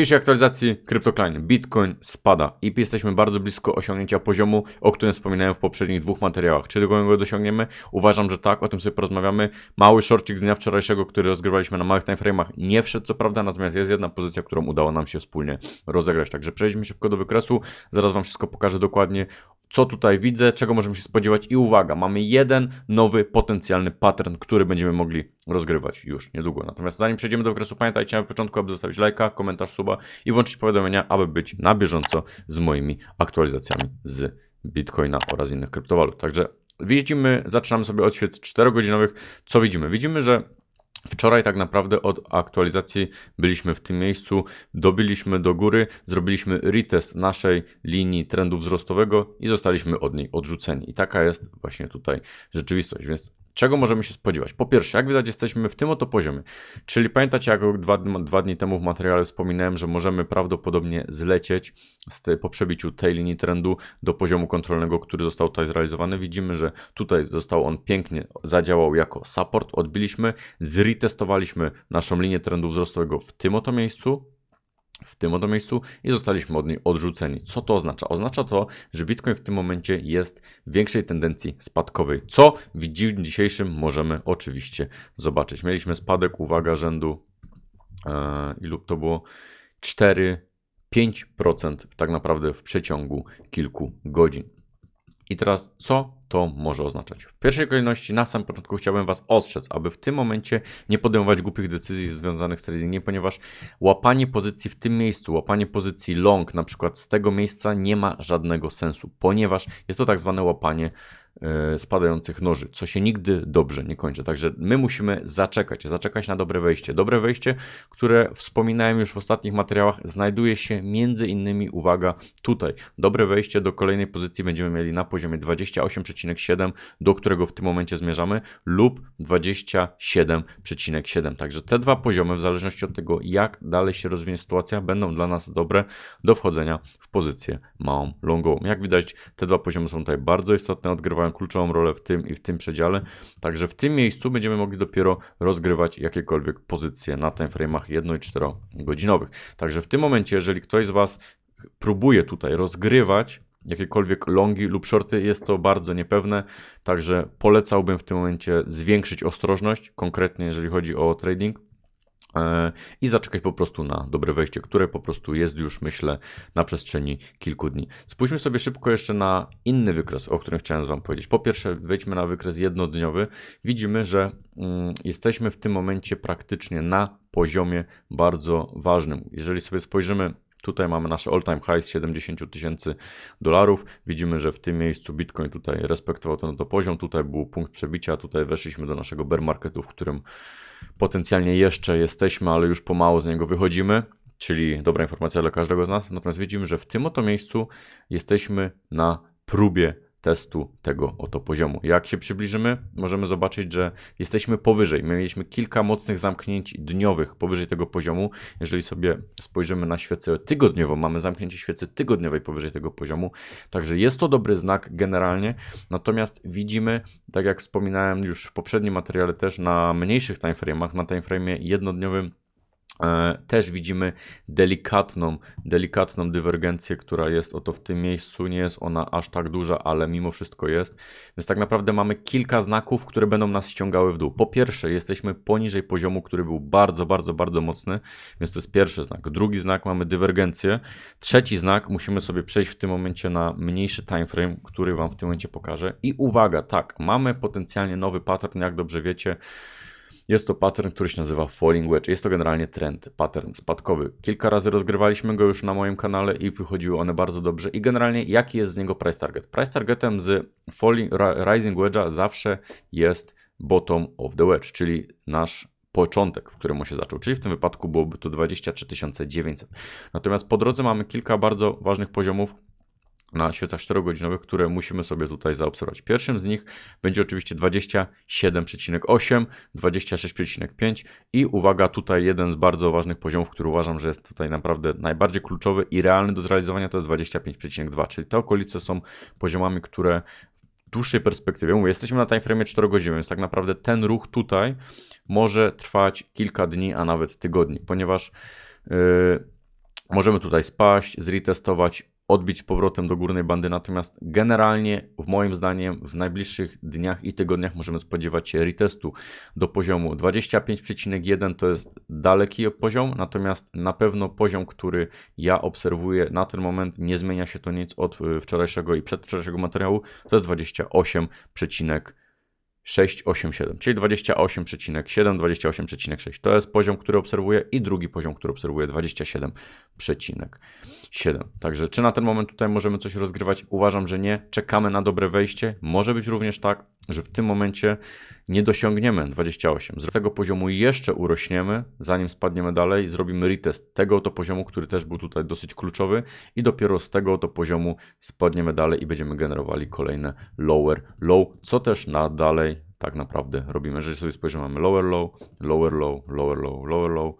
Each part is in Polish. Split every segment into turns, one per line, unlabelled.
dzisiejszej aktualizacji CryptoCline Bitcoin spada i jesteśmy bardzo blisko osiągnięcia poziomu, o którym wspominałem w poprzednich dwóch materiałach. Czy go go dosiągniemy? Uważam, że tak, o tym sobie porozmawiamy. Mały shortcik z dnia wczorajszego, który rozgrywaliśmy na małych timeframe'ach nie wszedł co prawda, natomiast jest jedna pozycja, którą udało nam się wspólnie rozegrać. Także przejdźmy szybko do wykresu, zaraz Wam wszystko pokażę dokładnie co tutaj widzę, czego możemy się spodziewać i uwaga, mamy jeden nowy potencjalny pattern, który będziemy mogli rozgrywać już niedługo. Natomiast zanim przejdziemy do okresu, pamiętajcie na początku, aby zostawić lajka, komentarz, suba i włączyć powiadomienia, aby być na bieżąco z moimi aktualizacjami z Bitcoina oraz innych kryptowalut. Także widzimy, zaczynamy sobie od świec 4-godzinowych. Co widzimy? Widzimy, że Wczoraj tak naprawdę od aktualizacji byliśmy w tym miejscu, dobiliśmy do góry, zrobiliśmy retest naszej linii trendu wzrostowego i zostaliśmy od niej odrzuceni. I taka jest właśnie tutaj rzeczywistość, więc Czego możemy się spodziewać? Po pierwsze, jak widać, jesteśmy w tym oto poziomie. Czyli pamiętacie, jak dwa, dwa dni temu w materiale wspominałem, że możemy prawdopodobnie zlecieć te, po przebiciu tej linii trendu do poziomu kontrolnego, który został tutaj zrealizowany. Widzimy, że tutaj został on pięknie, zadziałał jako support. Odbiliśmy, zretestowaliśmy naszą linię trendu wzrostowego w tym oto miejscu w tym oto miejscu i zostaliśmy od niej odrzuceni. Co to oznacza? Oznacza to, że Bitcoin w tym momencie jest w większej tendencji spadkowej, co w dniu dzisiejszym możemy oczywiście zobaczyć. Mieliśmy spadek, uwaga, rzędu, e, ilu to było? 4, 5% tak naprawdę w przeciągu kilku godzin. I teraz co to może oznaczać? W pierwszej kolejności na samym początku chciałbym Was ostrzec, aby w tym momencie nie podejmować głupich decyzji związanych z tradingiem, ponieważ łapanie pozycji w tym miejscu, łapanie pozycji long na przykład z tego miejsca nie ma żadnego sensu, ponieważ jest to tak zwane łapanie spadających noży, co się nigdy dobrze nie kończy. Także my musimy zaczekać, zaczekać na dobre wejście. Dobre wejście, które wspominałem już w ostatnich materiałach, znajduje się między innymi, uwaga, tutaj. Dobre wejście do kolejnej pozycji będziemy mieli na poziomie 28,7, do którego w tym momencie zmierzamy, lub 27,7. Także te dwa poziomy, w zależności od tego, jak dalej się rozwinie sytuacja, będą dla nas dobre do wchodzenia w pozycję małą, longową. Jak widać, te dwa poziomy są tutaj bardzo istotne, odgrywają kluczową rolę w tym i w tym przedziale. Także w tym miejscu będziemy mogli dopiero rozgrywać jakiekolwiek pozycje na timeframe'ach 1 i 4 godzinowych. Także w tym momencie, jeżeli ktoś z Was próbuje tutaj rozgrywać jakiekolwiek longi lub shorty, jest to bardzo niepewne, także polecałbym w tym momencie zwiększyć ostrożność, konkretnie jeżeli chodzi o trading i zaczekać po prostu na dobre wejście, które po prostu jest już, myślę, na przestrzeni kilku dni. Spójrzmy sobie szybko jeszcze na inny wykres, o którym chciałem z Wam powiedzieć. Po pierwsze, wejdźmy na wykres jednodniowy. Widzimy, że mm, jesteśmy w tym momencie praktycznie na poziomie bardzo ważnym. Jeżeli sobie spojrzymy Tutaj mamy nasze all-time high z 70 tysięcy dolarów. Widzimy, że w tym miejscu Bitcoin tutaj respektował ten to poziom. Tutaj był punkt przebicia, tutaj weszliśmy do naszego bear marketu, w którym potencjalnie jeszcze jesteśmy, ale już pomału z niego wychodzimy. Czyli dobra informacja dla każdego z nas. Natomiast widzimy, że w tym oto miejscu jesteśmy na próbie testu tego oto poziomu. Jak się przybliżymy, możemy zobaczyć, że jesteśmy powyżej. My mieliśmy kilka mocnych zamknięć dniowych powyżej tego poziomu. Jeżeli sobie spojrzymy na świecę tygodniową, mamy zamknięcie świecy tygodniowej powyżej tego poziomu. Także jest to dobry znak generalnie. Natomiast widzimy, tak jak wspominałem już w poprzednim materiale też na mniejszych timeframe'ach, na timeframe jednodniowym też widzimy delikatną, delikatną dywergencję, która jest oto w tym miejscu. Nie jest ona aż tak duża, ale mimo wszystko jest. Więc tak naprawdę mamy kilka znaków, które będą nas ściągały w dół. Po pierwsze, jesteśmy poniżej poziomu, który był bardzo, bardzo, bardzo mocny, więc to jest pierwszy znak. Drugi znak mamy dywergencję. Trzeci znak musimy sobie przejść w tym momencie na mniejszy time frame, który Wam w tym momencie pokażę. I uwaga, tak, mamy potencjalnie nowy pattern, jak dobrze wiecie. Jest to pattern, który się nazywa Falling Wedge. Jest to generalnie trend, pattern spadkowy. Kilka razy rozgrywaliśmy go już na moim kanale i wychodziły one bardzo dobrze. I generalnie jaki jest z niego price target? Price targetem z falling, Rising Wedge'a zawsze jest bottom of the wedge, czyli nasz początek, w którym on się zaczął, czyli w tym wypadku byłoby to 23 900. Natomiast po drodze mamy kilka bardzo ważnych poziomów, na świecach 4-godzinowych, które musimy sobie tutaj zaobserwować. Pierwszym z nich będzie oczywiście 27,8, 26,5 i uwaga, tutaj jeden z bardzo ważnych poziomów, który uważam, że jest tutaj naprawdę najbardziej kluczowy i realny do zrealizowania, to jest 25,2, czyli te okolice są poziomami, które w dłuższej perspektywie, mówię, jesteśmy na timeframe 4 godziny, więc tak naprawdę ten ruch tutaj może trwać kilka dni, a nawet tygodni, ponieważ yy, Możemy tutaj spaść, zretestować, odbić powrotem do górnej bandy, natomiast generalnie, w moim zdaniem, w najbliższych dniach i tygodniach możemy spodziewać się retestu do poziomu 25,1 to jest daleki poziom, natomiast na pewno poziom, który ja obserwuję na ten moment, nie zmienia się to nic od y, wczorajszego i przedwczorajszego materiału, to jest 28,6 687, czyli 28,7, 28,6. To jest poziom, który obserwuję i drugi poziom, który obserwuję 27,7. Także czy na ten moment tutaj możemy coś rozgrywać? Uważam, że nie. Czekamy na dobre wejście. Może być również tak, że w tym momencie nie dosiągniemy 28. Z tego poziomu jeszcze urośniemy, zanim spadniemy dalej, zrobimy retest tego oto poziomu, który też był tutaj dosyć kluczowy i dopiero z tego oto poziomu spadniemy dalej i będziemy generowali kolejne lower low, co też na dalej tak naprawdę robimy. Jeżeli sobie spojrzymy, mamy lower low, lower low, lower low, lower low,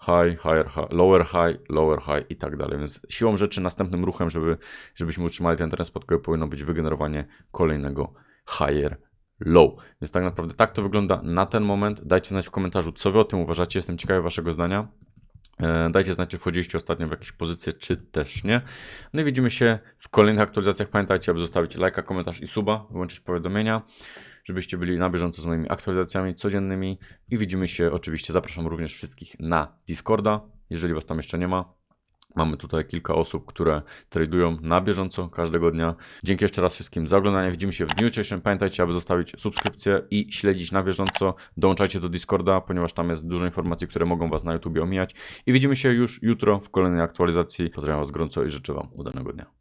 high, higher, high, lower high, lower high i tak dalej. Więc siłą rzeczy następnym ruchem, żeby, żebyśmy utrzymali ten trend spadkowy, powinno być wygenerowanie kolejnego higher low. Więc tak naprawdę tak to wygląda na ten moment. Dajcie znać w komentarzu, co wy o tym uważacie. Jestem ciekawy waszego zdania. E, Dajcie znać, czy wchodziliście ostatnio w jakieś pozycje, czy też nie. No i widzimy się w kolejnych aktualizacjach. Pamiętajcie, aby zostawić lajka, komentarz i suba, wyłączyć powiadomienia, żebyście byli na bieżąco z moimi aktualizacjami codziennymi. I widzimy się oczywiście, zapraszam również wszystkich na Discorda, jeżeli was tam jeszcze nie ma. Mamy tutaj kilka osób, które tradują na bieżąco każdego dnia. Dzięki jeszcze raz wszystkim za oglądanie. Widzimy się w dniu dzisiejszym. Pamiętajcie, aby zostawić subskrypcję i śledzić na bieżąco. Dołączajcie do Discorda, ponieważ tam jest dużo informacji, które mogą Was na YouTube omijać. I widzimy się już jutro w kolejnej aktualizacji. Pozdrawiam Was gorąco i życzę Wam udanego dnia.